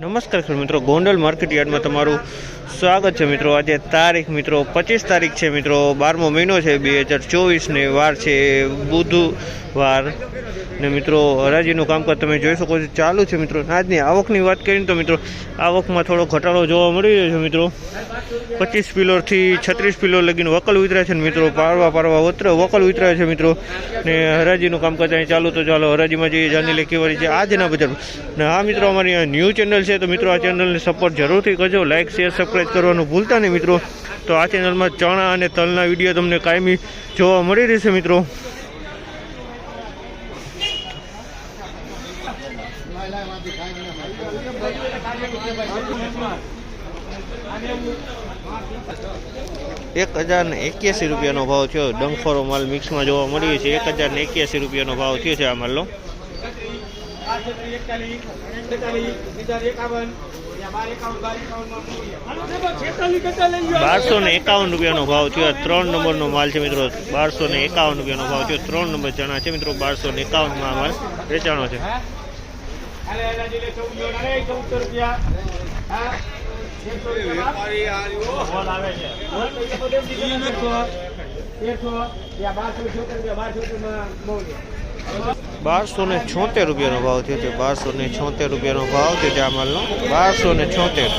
નમસ્કાર ખેડૂત મિત્રો, ગોંડલ માર્કેટ યાર્ડમાં તમારું સ્વાગત છે મિત્રો. આજે તારીખ મિત્રો, પચીસ તારીખ છે મિત્રો. બારમો મહિનો છે, બે હજાર ચોવીસને વાર છે, બુધવાર. ને મિત્રો, હરાજીનું કામકાજ તમે જોઈ શકો છો, ચાલુ છે મિત્રો. આજની આવકની વાત કરીને તો મિત્રો, આવકમાં થોડો ઘટાડો જોવા મળી રહ્યો છે મિત્રો. પચીસ પિલોરથી છત્રીસ પિલોર લગીને વકલ ઉતર્યા છે ને મિત્રો, પારવા પારવા વત્ર વકલ ઉતર્યા છે મિત્રો. ને હરાજીનું કામકાજ અહીં ચાલુ તો ચાલો, હરાજીમાં જઈએ જાણી લે કેવા છે, આજના બજાર ને આ મિત્રો, અમારી ન્યૂ ચેનલ છે તો મિત્રો આ ચેનલને સપોર્ટ જરૂરથી કરજો. લાઇક શેર સબસ્ક્રાઈબ કરવાનું ભૂલતા નહીં મિત્રો. તો આ ચેનલમાં ચણા અને તલના વીડિયો તમને કાયમી જોવા મળી રહેશે મિત્રો. એક હજાર ને એક્યાસી રૂપિયાનો ભાવ થયો. ડંખોરો માલ મિક્સમાં જોવા મળીએ છે. એક હજાર ને એક્યાસી રૂપિયાનો ભાવ થયો છે આ માલનો બારસો ને એકાવન રૂપિયાનો ભાવ થયો. ત્રણ નંબરનો માલ છે મિત્રો. બારસો ને એકાવન રૂપિયાનો ભાવ થયો. ત્રણ નંબર ચણા છે મિત્રો. બારસો ને એકાવનમાં માલ વેચાણો છે. બારસો ને છોતેર રૂપિયાનો ભાવ થયો છે. બારસો ને છોતેર રૂપિયાનો ભાવ થયો છે આ માલનો. બારસો ને છોતેર.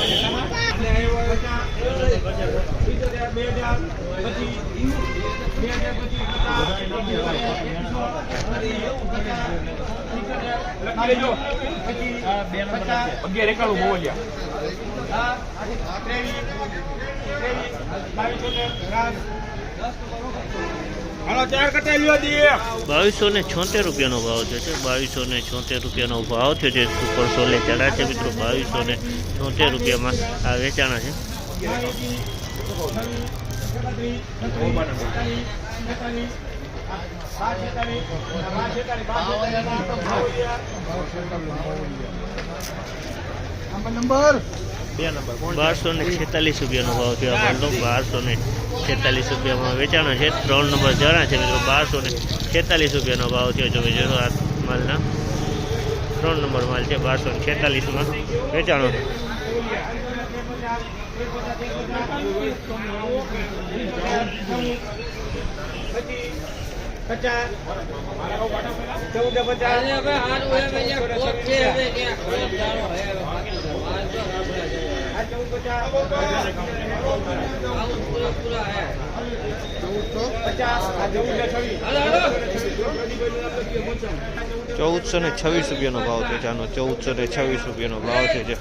બોલ્યા બાવીસો ને છોતેર રૂપિયાનો ભાવ થયો છે. બાવીસો ને છોતેર રૂપિયાનો ભાવ થયો છે. સુપર સોલે ચડા છે મિત્રો. બાવીસો ને છોતેર રૂપિયામાં આ વેચાણા છે. નંબર. બે બારસો ને છેતાલીસ રૂપિયાનો ભાવ થયો. આ બારસો ને છેતાલીસ રૂપિયામાં વેચાણો છે. ત્રણ નંબર જણા છે મિત્રો, બારસો ને છેતાલીસ રૂપિયાનો ભાવ થયો જો જોયો આ માલના. ત્રણ નંબર માલ છે, બારસો ને છેતાલીસમાં વેચાણો છે. પચાસ ચૌદ પચાસ આ ચૌદ પચાસ પચાસ આ ચૌદ ને છવ્વીસ ચૌદસો ને છવ્વીસ રૂપિયાનો ભાવ છે ચાનો ચૌદસો ને છવ્વીસ રૂપિયાનો ભાવ છે જે